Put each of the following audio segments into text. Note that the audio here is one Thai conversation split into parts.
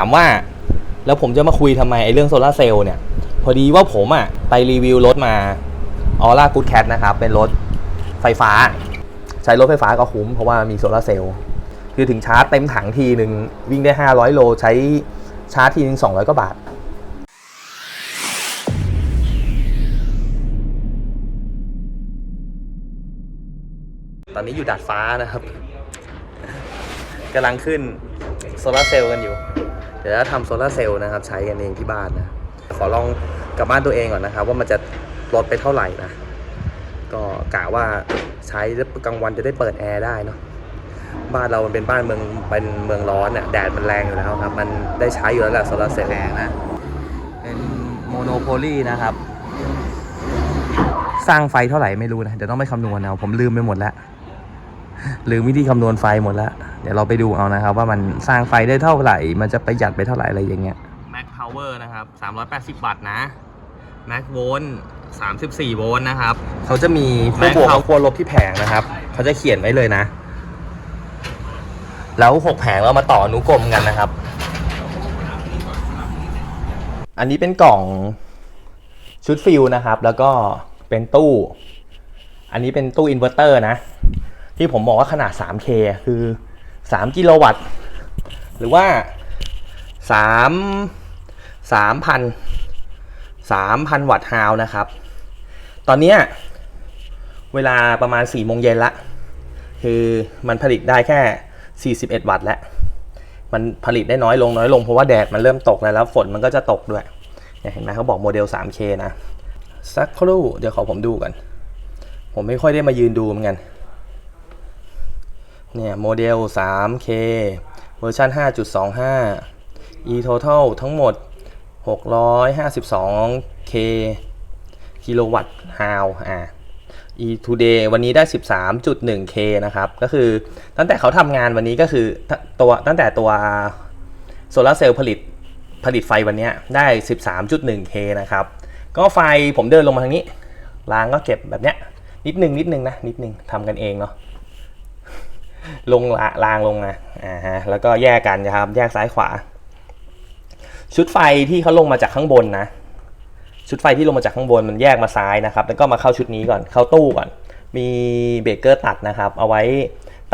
ามว่า แล้วผมจะมาคุยทำไมไอ้เรื่องโซลาร์เซลล์เนี่ย พอดีว่าผมอะไปรีวิวรถมาออร่ากูดแคทนะครับ เป็นรถไฟฟ้า ใช้รถไฟฟ้าก็คุ้มเพราะว่ามีโซลาร์เซลล์คือถึงชาร์จเต็มถังทีหนึ่งวิ่งได้ 500 โลใช้ชาร์จทีหนึ่ง200กว่าบาทตอนนี้อยู่ดาดฟ้านะครับกำลังขึ้นโซลาร์เซลล์กันอยู่ เดี๋ยวจะทำโซลาร์เซลล์นะครับใช้กันเองที่บ้านนะ ขอลองกลับบ้านตัวเองก่อนนะครับ ว่ามันจะลดไปเท่าไหร่นะ ก็กะว่าใช้กลางวันจะได้เปิดแอร์ได้เนาะบ้านเรามันเป็นบ้านเมืองเป็นเมืองร้อนเนี่ยแดดมันแรงอยู่แล้วครับ มันได้ใช้อยู่แล้วแหละโซลาร์เซลล์แรงนะ เป็นโมโนโพลีนะครับ สร้างไฟเท่าไหร่ไม่รู้นะ เดี๋ยวต้องไปคำนวณเอาผมลืมไปหมดแล้วลืมวิธีคำนวณไฟหมดแล้ว เดี๋ยวเราไปดูเอานะครับ ว่ามันสร้างไฟได้เท่าไหร่ มันจะประหยัดไปเท่าไหร่อะไรอย่างเงี้ย Max Power นะครับ 380 วัตต์นะ Max Volt 34 โวลต์นะครับ เขาจะมีขั้วบวกกับขั้วลบที่แผงนะครับ เขาจะเขียนไว้เลยนะ แล้ว 6 แผงเรามาต่ออนุกรมกันนะครับ อันนี้เป็นกล่องชุดฟิลนะครับ แล้วก็เป็นตู้ อันนี้เป็นตู้อินเวอร์เตอร์นะ ที่ผมบอกว่าขนาด 3K คือ 3 กิโลวัตต์ หรือว่า 3 3,000 3,000 วัตต์ฮาวนะครับ ตอนนี้เวลาประมาณ4โมงเย็นละ คือมันผลิตได้แค่ 41 วัตต์แล้วมันผลิตได้น้อยลงน้อยลงเพราะว่าแดดมันเริ่มตกแล้วแล้วฝนมันก็จะตกด้วยเนี่ยเห็นไหมเขาบอกโมเดล 3K นะ สักครู่เดี๋ยวขอผมดูกัน ผมไม่ค่อยได้มายืนดูเหมือนกัน เนี่ยโมเดล 3K เวอร์ชัน5.25 e total ทั้งหมด 652K กิโลวัตต์ฮาวอ่า e today วันนี้ได้ 13.1K นะครับ ก็คือตั้งแต่เขาทำงานวันนี้ก็คือตัวตั้งแต่ตัวโซลาร์เซลล์ผลิตผลิตไฟวันนี้ได้ 13.1K นะครับ ก็ไฟผมเดินลงมาทางนี้รางก็เก็บแบบเนี้ยนิดนึงนิดนึงนะ นิดนึงทำกันเองเนาะ ลงละรางลงนะอ่าฮะแล้วก็แยกกันนะครับ แยกซ้ายขวา ชุดไฟที่เขาลงมาจากข้างบนนะ ชุดไฟที่ลงมาจากข้างบนมันแยกมาซ้ายนะครับ แล้วก็มาเข้าชุดนี้ก่อนเข้าตู้ก่อน มีเบรกเกอร์ตัดนะครับ เอาไว้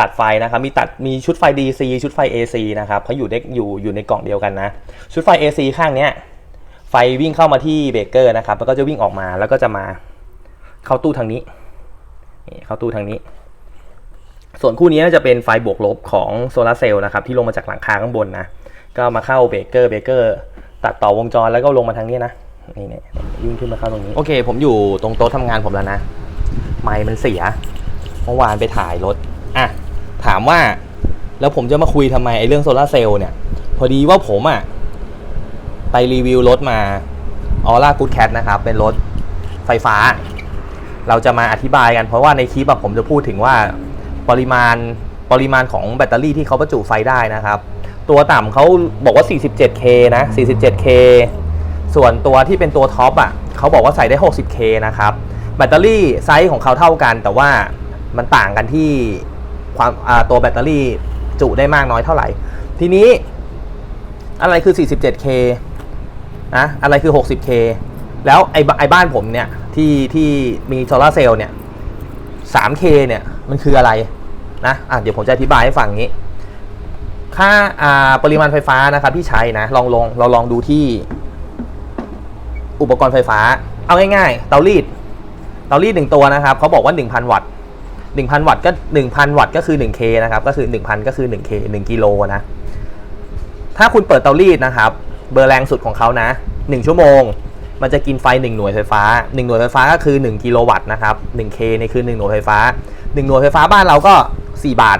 ตัดไฟนะครับ มีตัดมีชุดไฟ DC ชุดไฟ AC นะครับเขาอยู่ในอยู่อยู่ในกล่องเดียวกันนะ ชุดไฟ AC ข้างเนี้ยไฟวิ่งเข้ามาที่เบรกเกอร์นะครับ แล้วก็จะวิ่งออกมาแล้วก็จะมาเข้าตู้ทางนี้เข้าตู้ทางนี้ ส่วนคู่นี้จะเป็นไฟบวกลบของโซลาร์เซลล์นะครับที่ลงมาจากหลังคาข้างบนนะก็มาเข้าเบรกเกอร์เบรกเกอร์ตัดต่อวงจรแล้วก็ลงมาทางนี้นะนี่เนี่ยวิ่งขึ้นมาเข้าตรงนี้โอเค ผมอยู่ตรงโต๊ะทำงานผมแล้วนะ ไมค์มันเสียเมื่อวานไปถ่ายรถอะถามว่าแล้วผมจะมาคุยทำไมไอ้เรื่องโซลาร์เซลล์เนี่ย พอดีว่าผมอะ ไปรีวิวรถมาออร่ากูดแคทนะครับ เป็นรถไฟฟ้า เราจะมาอธิบายกันเพราะว่าในคลิปอะผมจะพูดถึงว่า ปริมาณปริมาณของแบตเตอรี่ที่เขาประจุไฟได้นะครับ ตัวต่ำเขาบอกว่า 47K นะ 47K ส่วนตัวที่เป็นตัวท็อปอะเขาบอกว่าใส่ได้ 60K นะครับ แบตเตอรี่ไซส์ของเขาเท่ากันแต่ว่ามันต่างกันที่ความตัวแบตเตอรี่จุได้มากน้อยเท่าไหร่ ทีนี้อะไรคือ 47K นะอะไรคือ 60K แล้วไอ้บไอ้บ้านผมเนี่ยที่ที่มีโซลาเซลล์เนี่ย 3K เนี่ยมันคืออะไรนะอะเดี๋ยวผมจะอธิบายให้ฟังงี้ค่าอ่าปริมาณไฟฟ้านะครับที่ใช้นะลองลองเราลองดูที่อุปกรณ์ไฟฟ้า เอาง่ายๆเตารีดเตารีดหนึ่งตัวนะครับเขาบอกว่า 1,000 วัตต์1,000 วัตต์ก็ 1,000 วัตต์ก็คือ 1K นะครับก็คือ 1,000 ก็คือ 1K 1กิโลนะถ้าคุณเปิดเตารีดนะครับ เบอร์แรงสุดของเขานะ 1 ชั่วโมง มันจะกินไฟ 1 หน่วยไฟฟ้า 1 หน่วยไฟฟ้าก็คือ 1 กิโลวัตต์นะครับ 1K นี่คือ 1 หน่วยไฟฟ้า 1 หน่วยไฟฟ้าบ้านเราก็ 4 บาท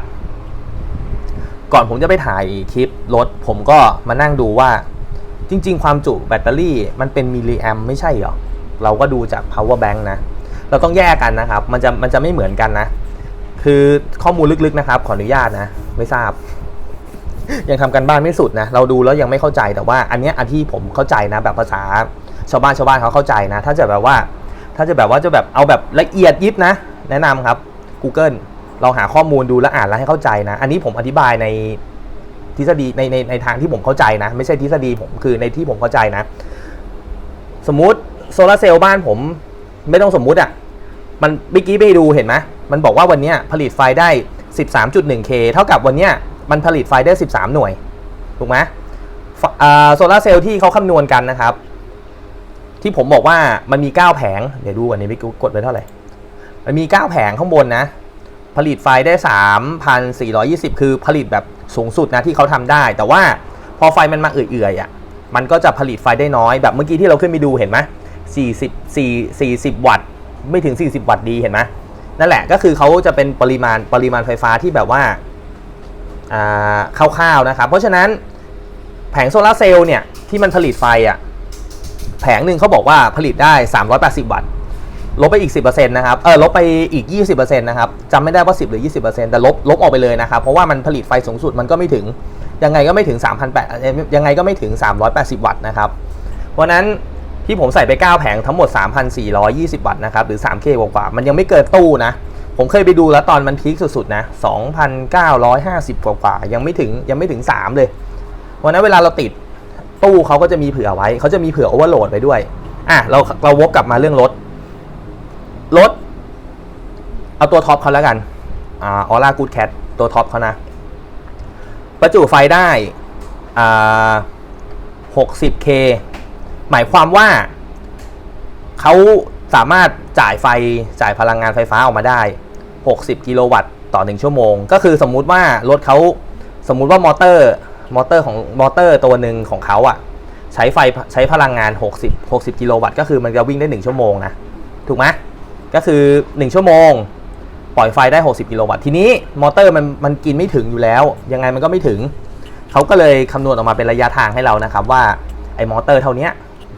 ก่อนผมจะไปถ่ายคลิปรถ ผมก็มานั่งดูว่า จริง ๆ ความจุแบตเตอรี่มันเป็นมิลลิแอมไม่ใช่หรอ เราก็ดูจาก power bank นะ เราต้องแยกกันนะครับ มันจะมันจะไม่เหมือนกันนะ คือข้อมูลลึกๆนะครับ ขออนุญาตนะ ไม่ทราบยังทำกันบ้านไม่สุดนะ เราดูแล้วยังไม่เข้าใจแต่ว่าอันเนี้ยอันที่ผมเข้าใจนะแบบภาษา ชาวบ้านชาวบ้านเขาเข้าใจนะ ถ้าจะแบบว่า ถ้าจะแบบว่าจะแบบเอาแบบละเอียดยิบนะ แนะนำครับ Google เราหาข้อมูลดูแล้วอ่านแล้วให้เข้าใจนะ อันนี้ผมอธิบายในทฤษฎีในในในทางที่ผมเข้าใจนะ ไม่ใช่ทฤษฎีผมคือในที่ผมเข้าใจนะ สมมุติโซลาร์เซลล์บ้านผมไม่ต้องสมมุติอะ่ะมันเมื่อกี้ไปดูเห็นไหมมันบอกว่าวันนี้ผลิตไฟได้ 13.1K เท่ากับวันนี้มันผลิตไฟได้ 13 หน่วย ถูกไหมโซลาร์เซลล์ที่เขาคำนวณกันนะครับ ที่ผมบอกว่ามันมี 9 แผง เดี๋ยวดูก่อนนี้ไม่กดไปเท่าไหร่ มันมี 9 แผงข้างบนนะ ผลิตไฟได้ 3,420 คือผลิตแบบสูงสุดนะที่เขาทำได้ แต่ว่าพอไฟมันมาเอื่อยๆอะ มันก็จะผลิตไฟได้น้อยแบบเมื่อกี้ที่เราขึ้นไปดูเห็นไหม40 4 40 วัตต์ ไม่ถึง 40 วัตต์ดีเห็นไหมนั่นแหละก็คือเขาจะเป็นปริมาณปริมาณไฟฟ้าที่แบบว่าอ่าคร่าวๆนะครับ เพราะฉะนั้นแผงโซลาร์เซลล์เนี่ยที่มันผลิตไฟอะ แผงหนึ่งเขาบอกว่าผลิตได้ 380 วัตต์ ลบไปอีก 10%นะครับ เออ ลบไปอีก 20%นะครับจำไม่ได้ว่า 10 หรือ 20%แต่ลบ ลบออกไปเลยนะครับ เพราะว่ามันผลิตไฟสูงสุดมันก็ไม่ถึง ยังไงก็ไม่ถึง 3,800ยังไงก็ไม่ถึง 380 วัตต์นะครับ เพราะนั้นที่ผมใส่ไป 9 แผงทั้งหมด 3,420 วัตต์นะครับ หรือ 3K กว่าๆมันยังไม่เกินตู้นะ ผมเคยไปดูแล้วตอนมันพีคสุดๆนะ 2,950 กว่าๆยังไม่ถึง ยังไม่ถึง 3 เลย เพราะนั้นเวลาเราติด ตู้เขาก็จะมีเผื่อไว้เขาจะมีเผื่อโอเวอร์โหลดไปด้วยอะเราเราวกกลับมาเรื่องรถ รถ เอาตัวท็อปเขาแล้วกันอ่าออร่ากูดแคทตัวท็อปเขานะ ประจุไฟได้อ่า 60K หมายความว่าเขาสามารถจ่ายไฟจ่ายพลังงานไฟฟ้าออกมาได้ 60 กิโลวัตต์ต่อ 1 ชั่วโมง ก็คือสมมุติว่ารถเขาสมมุติว่ามอเตอร์ มอเตอร์ของมอเตอร์ตัวหนึ่งของเขาอะใช้ไฟใช้พลังงาน 60 60 กิโลวัตต์ก็คือมันจะวิ่งได้ 1 ชั่วโมงนะ ถูกไหมก็คือ 1 ชั่วโมง ปล่อยไฟได้ 60 กิโลวัตต์ทีนี้มอเตอร์มันมันกินไม่ถึงอยู่แล้ว ยังไงมันก็ไม่ถึง เขาก็เลยคำนวณออกมาเป็นระยะทางให้เรานะครับว่าไอ้มอเตอร์เท่านี้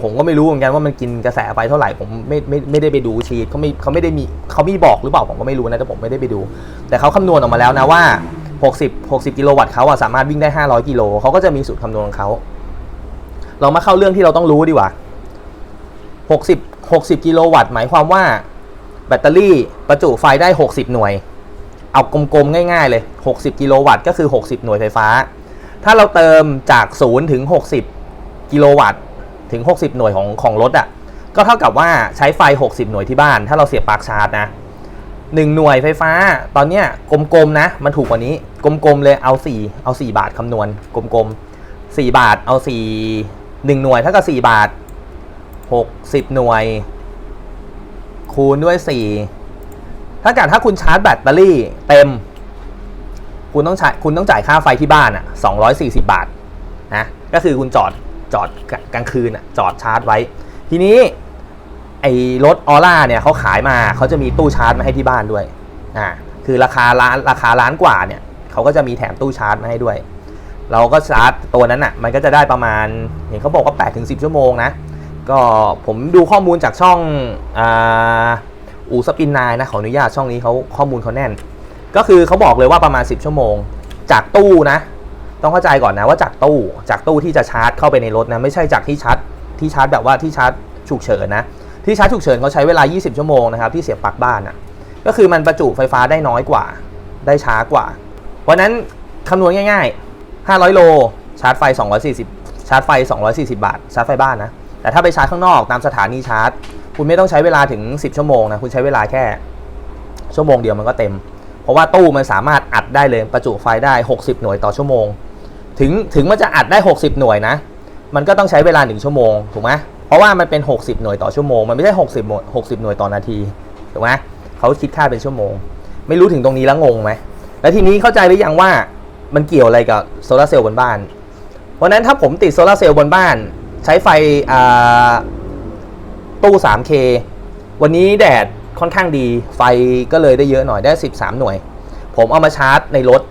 ผมก็ไม่รู้เหมือนกันว่ามันกินกระแสไฟเท่าไหร่ผมไม่ไม่ไม่ได้ไปดูชีตเขาไม่เขาไม่ได้มีเขามีบอกหรือเปล่าผมก็ไม่รู้นะแต่ผมไม่ได้ไปดู แต่เขาคำนวณออกมาแล้วนะว่า 60 60 กิโลวัตต์เขาอะสามารถวิ่งได้ 500 กิโลเขาก็จะมีสูตรคำนวณของเขา เรามาเข้าเรื่องที่เราต้องรู้ดีกว่า 60 60 กิโลวัตต์หมายความว่า แบตเตอรี่ประจุไฟได้ 60 หน่วย เอากลมๆง่ายๆเลย 60 กิโลวัตต์ก็คือ 60 หน่วยไฟฟ้า ถ้าเราเติมจาก 0 ถึง 60 กิโลวัตต์ถึง 60 หน่วยของของรถอะ่ะก็เท่ากับว่าใช้ไฟ 60 หน่วยที่บ้าน ถ้าเราเสียบปลั๊กชาร์จนะ 1หน่วยไฟฟ้า ตอนเนี้ยกลมๆนะ มันถูกกว่านี้ กลมๆเลยเอา4เอา4บาทคำนวณ กลมๆ4บาทเอา4 1หนึ่งหน่วยเท่ากับ4บาท60หน่วย คูณด้วย4ถ้าเกิดถ้าคุณชาร์จแบตเตอรี่เต็ม คุณต้องใช้คุณต้องจ่ายค่าไฟที่บ้านอะ240บาทนะก็คือคุณจอดจอดกลางคืนอะจอดชาร์จไว้ ทีนี้ อ้รถออร่าเนี่ยเขาขายมาเขาจะมีตู้ชาร์จมาให้ที่บ้านด้วยอ่าคือราคาล้านราคาล้านกว่าเนี่ยเขาก็จะมีแถมตู้ชาร์จมาให้ด้วย เราก็ชาร์จตัวนั้นอะมันก็จะได้ประมาณเห็นเขาบอกว่า8-10ชั่วโมงนะก็ผมดูข้อมูลจากช่องอ่าอูสปินนายนะขออนุญาตช่องนี้เขาข้อมูลเขาแน่น ก็คือเขาบอกเลยว่าประมาณ 10 ชั่วโมง จากตู้นะ ต้องเข้าใจก่อนนะว่าจากตู้จากตู้ที่จะชาร์จเข้าไปในรถนะไม่ใช่จากที่ชาร์จที่ชาร์จแบบว่าที่ชาร์จฉุกเฉินนะ ที่ชาร์จฉุกเฉินเขาใช้เวลา 20 ชั่วโมงนะครับที่เสียบปลั๊กบ้านนะก็คือมันประจุไฟฟ้าได้น้อยกว่า ได้ช้ากว่า เพราะนั้นคำนวณง่ายๆ 500 โล ชาร์จไฟ 240 ชาร์จไฟ 240 บาท ชาร์จไฟบ้านนะ แต่ถ้าไปชาร์จข้างนอกตามสถานีชาร์จ คุณไม่ต้องใช้เวลาถึง 10 ชั่วโมงนะ คุณใช้เวลาแค่ ชั่วโมงเดียวมันก็เต็ม เพราะว่าตู้มันสามารถอัดได้เลย ประจุไฟได้ 60 หน่วยต่อชั่วโมง ถึงถึงมันจะอัดได้ 60 หน่วยนะ มันก็ต้องใช้เวลา 1 ชั่วโมง ถูกไหม เพราะว่ามันเป็น 60 หน่วยต่อชั่วโมง มันไม่ใช่ 60หน่วย60 หน่วยต่อนาทีถูกไหมเขาคิดค่าเป็นชั่วโมง ไม่รู้ถึงตรงนี้แล้วงงไหมแล้วทีนี้เข้าใจหรือยังว่ามันเกี่ยวอะไรกับโซลาเซลล์บนบ้านเพราะนั้นถ้าผมติดโซลาเซลล์บนบ้าน ใช้ไฟตู้ 3K วันนี้แดดค่อนข้างดีไฟก็เลยได้เยอะหน่อยได้ 13 หน่วย ผมเอามาชาร์จในรถ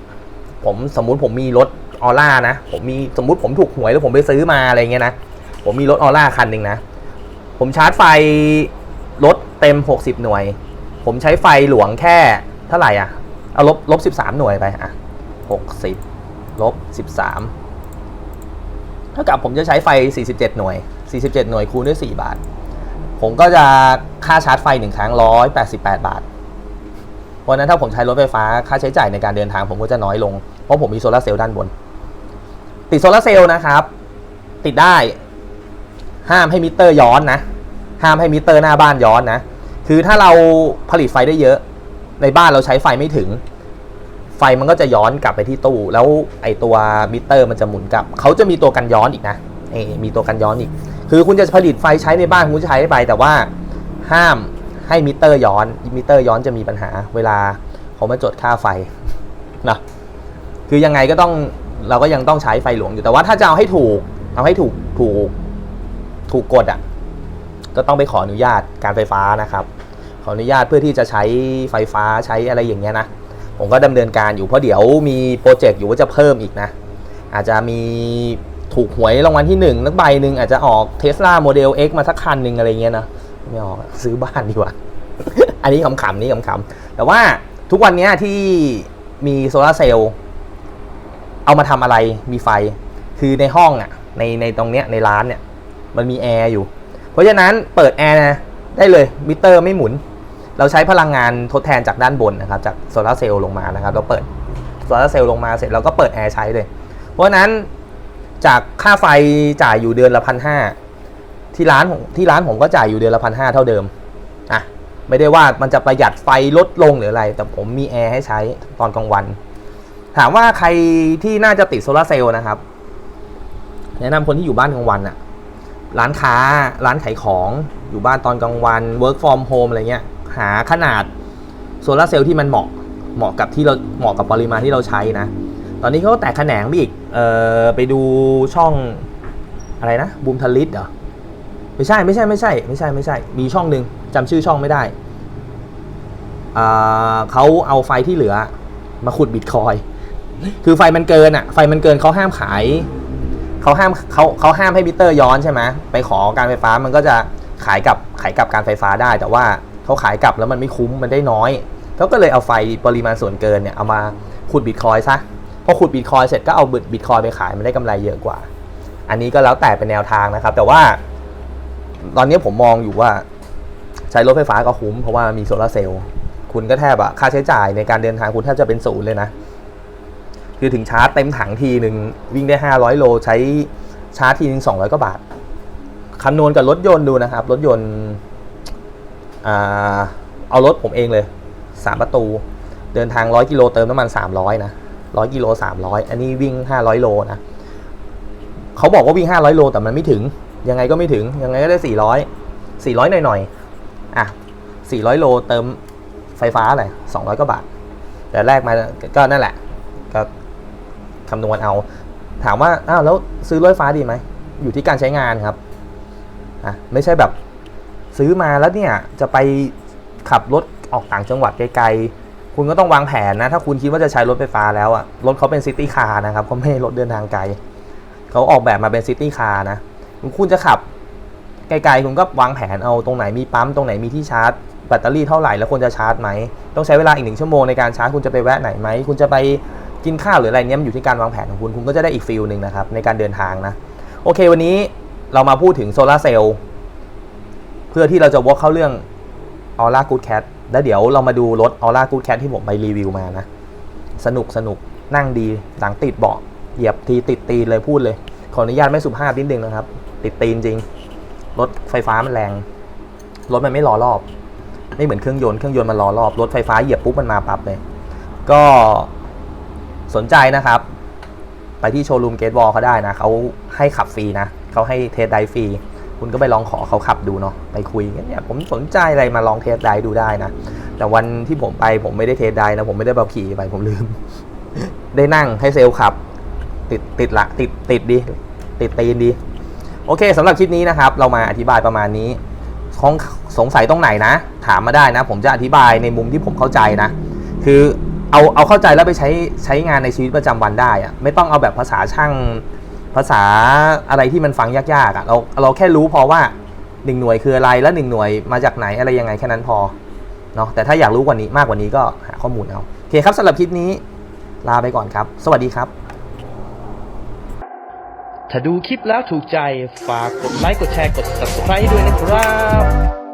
ผมสมมุติผมมีรถออร่านะ ผมมีสมมุติผมถูกหวยแล้วผมไปซื้อมาอะไรเงี้ยนะ ผมมีรถออร่าคันหนึ่งนะ ผมชาร์จไฟรถเต็ม 60 หน่วย ผมใช้ไฟหลวงแค่เท่าไหร่อะ เอาลบลบ13หน่วยไปอะ60ลบ13เท่ากับผมจะใช้ไฟ 47 หน่วย 47 หน่วยคูณด้วย 4 บาท ผมก็จะค่าชาร์จไฟ 1 ครั้ง 188 บาท เพราะนั้นถ้าผมใช้รถไฟฟ้าค่าใช้จ่ายในการเดินทางผมก็จะน้อยลง เพราะผมมีโซลาร์เซลล์ด้านบน ติดโซลาร์เซลล์นะครับ ติดได้ ห้ามให้มิเตอร์ย้อนนะ ห้ามให้มิเตอร์หน้าบ้านย้อนนะ คือถ้าเราผลิตไฟได้เยอะ ในบ้านเราใช้ไฟไม่ถึง ไฟมันก็จะย้อนกลับไปที่ตู้ แล้วไอตัวมิเตอร์มันจะหมุนกลับ เขาจะมีตัวกันย้อนอีกนะเอมีตัวกันย้อนอีก คือคุณจะผลิตไฟใช้ในบ้านคุณจะใช้ได้ไปแต่ว่าห้ามให้มิเตอร์ย้อน มิเตอร์ย้อนจะมีปัญหา เวลาเขามาจดค่าไฟนะคือยังไงก็ต้องเราก็ยังต้องใช้ไฟหลวงอยู่แต่ว่าถ้าจะเอาให้ถูกเอาให้ถูกถูก ถูกกฎอะก็ต้องไปขออนุญาตการไฟฟ้านะครับ ขออนุญาตเพื่อที่จะใช้ไฟฟ้าใช้อะไรอย่างเงี้ยนะผมก็ดำเนินการอยู่เพราะเดี๋ยวมีโปรเจกต์อยู่ว่าจะเพิ่มอีกนะ อาจจะมีถูกหวยรางวัลที่หนึ่งนักใบหนึ่งอาจจะออกเทสลาโมเดล X มาสักคันหนึ่งอะไรเงี้ยนะไม่ออกซื้อบ้านดีกว่า อันนี้ขำๆนี่ขำๆแต่ว่าทุกวันนี้ที่มีโซลาร์เซลล์เอามาทำอะไรมีไฟ คือในห้องอะในในตรงเนี้ยในร้านเนี่ย มันมีแอร์อยู่ เพราะฉะนั้นเปิดแอร์นะได้เลยมิเตอร์ไม่หมุน เราใช้พลังงานทดแทนจากด้านบนนะครับ จากโซลาร์เซลล์ลงมานะครับเราเปิดโซลาร์เซลล์ลงมาเสร็จเราก็เปิดแอร์ใช้เลย เพราะฉะนั้นจากค่าไฟจ่ายอยู่เดือนละพันห้าที่ร้านผมที่ร้านผมก็จ่ายอยู่เดือนละพันห้าเท่าเดิมอะไม่ได้ว่ามันจะประหยัดไฟลดลงหรืออะไร แต่ผมมีแอร์ให้ใช้ตอนกลางวัน ถามว่าใครที่น่าจะติดโซลาร์เซลล์นะครับ แนะนำคนที่อยู่บ้านกลางวันอะ ร้านค้าร้านขายของอยู่บ้านตอนกลางวัน work from home อะไรเงี้ย หาขนาดโซลาเซลล์ที่มันเหมาะเหมาะกับที่เราเหมาะกับปริมาณที่เราใช้นะ ตอนนี้เขาก็แตกแขนงไปอีกเออไปดูช่องอะไรนะบูมทลิตเหรอไม่ใช่ไม่ใช่ไม่ใช่ไม่ใช่ไม่ใช่ มีช่องหนึ่งจำชื่อช่องไม่ได้อ่าเขาเอาไฟที่เหลือมาขุดบิตคอย คือไฟมันเกินอะ ไฟมันเกินเขาห้ามขาย เขาห้ามเขาเขาห้ามให้มิเตอร์ย้อนใช่ไหมไปขอการไฟฟ้ามันก็จะขายกับขายกับการไฟฟ้าได้ แต่ว่าเขาขายกลับแล้วมันไม่คุ้มมันได้น้อยเขาก็เลยเอาไฟปริมาณส่วนเกินเนี่ยเอามาขุดบิตคอยน์ซะพอขุดบิตคอยเสร็จก็เอาบิตคอยไปขายมันได้กำไรเยอะกว่า อันนี้ก็แล้วแต่เป็นแนวทางนะครับ แต่ว่า ตอนนี้ผมมองอยู่ว่า ใช้รถไฟฟ้าก็คุ้มเพราะว่ามีโซลาเซลล์คุณก็แทบอะค่าใช้จ่ายในการเดินทางคุณแทบจะเป็นศูนย์เลยนะ คือถึงชาร์จเต็มถังทีหนึ่งวิ่งได้ 500 โลใช้ชาร์จทีหนึ่ง200 กว่าบาทคำนวณกับรถยนต์ดูนะครับ รถยนต์เอารถผมเองเลย 3 ประตู เดินทาง 100 กิโลเติมน้ำมัน 300 นะ 100 กิโล 300 อันนี้วิ่ง 500 โลนะเขาบอกว่าวิ่ง 500 โลแต่มันไม่ถึง ยังไงก็ไม่ถึง ยังไงก็ได้ 400 400 หน่อยๆอะ 400 โลเติมไฟฟ้าอะไร200 กว่าบาทแต่แรกมาก็นั่นแหละก็ คำนวณเอา ถามว่าอ้าวแล้วซื้อรถไฟฟ้าดีไหม อยู่ที่การใช้งานครับอะไม่ใช่แบบซื้อมาแล้วเนี่ยจะไปขับรถออกต่างจังหวัดไกลๆ คุณก็ต้องวางแผนนะ ถ้าคุณคิดว่าจะใช้รถไฟฟ้าแล้วอะรถเขาเป็นซิตี้คาร์นะครับเขาไม่ให้รถเดินทางไกล เขาออกแบบมาเป็นซิตี้คาร์นะ คุณจะขับไกลๆ คุณก็วางแผนเอาตรงไหนมีปั๊ม ตรงไหนมีที่ชาร์จแบตเตอรี่เท่าไหร่แล้วควรจะชาร์จไหม ต้องใช้เวลาอีกหนึ่งชั่วโมงในการชาร์จ คุณจะไปแวะไหนไหม คุณจะไป กินข้าวหรืออะไรเนี้ยมันอยู่ที่การวางแผนของคุณคุณก็จะได้อีกฟิลหนึ่งนะครับในการเดินทางนะ โอเควันนี้เรามาพูดถึงโซลาร์เซลล์เพื่อที่เราจะวอกเข้าเรื่อง Aura Good Cat แล้วเดี๋ยวเรามาดูรถ Aura Good Cat ที่ผมไปรีวิวมานะ สนุกสนุกนั่งดีหลังติดเบาะเหยียบทีติดตีนเลยพูดเลย ขออนุญาตไม่สุภาพนิดนึงนะครับ ติดตีนจริง รถไฟฟ้ามันแรง รถมันไม่รอรอบ ไม่เหมือนเครื่องยนต์ เครื่องยนต์มันรอรอบ รถไฟฟ้าเหยียบปุ๊บมันมาปั๊บเลย ก็ สนใจนะครับ ไปที่โชว์รูมเกตบอลเขาได้นะเขาให้ขับฟรีนะเขาให้เทสไดฟรีคุณก็ไปลองขอเขาขับดูเนาะไปคุยกันเนี่ยผมสนใจอะไรมาลองเทสไดดูได้นะ แต่วันที่ผมไปผมไม่ได้เทสไดนะผมไม่ได้แบบขี่ไปผมลืม ได้นั่งให้เซลล์ขับ ติดติดละติดติดดี ติดตีนดี โอเคสำหรับคลิปนี้นะครับ เรามาอธิบายประมาณนี้ของสงสัยตรงไหนนะ ถามมาได้นะ ผมจะอธิบายในมุมที่ผมเข้าใจนะ คือ เอาเอาเข้าใจแล้วไปใช้ใช้งานในชีวิตประจำวันได้อะไม่ต้องเอาแบบภาษาช่างภาษาอะไรที่มันฟังยากๆอะเราเราแค่รู้พอว่าหนึ่งหน่วยคืออะไรและหนึ่งหน่วยมาจากไหนอะไรยังไงแค่นั้นพอเนาะแต่ถ้าอยากรู้กว่านี้มากกว่านี้ก็หาข้อมูลเอาโอเคครับสำหรับคลิปนี้ลาไปก่อนครับ สวัสดีครับ ถ้าดูคลิปแล้วถูกใจฝากกดไลค์กดแชร์กด subscribe ด้วยนะครับ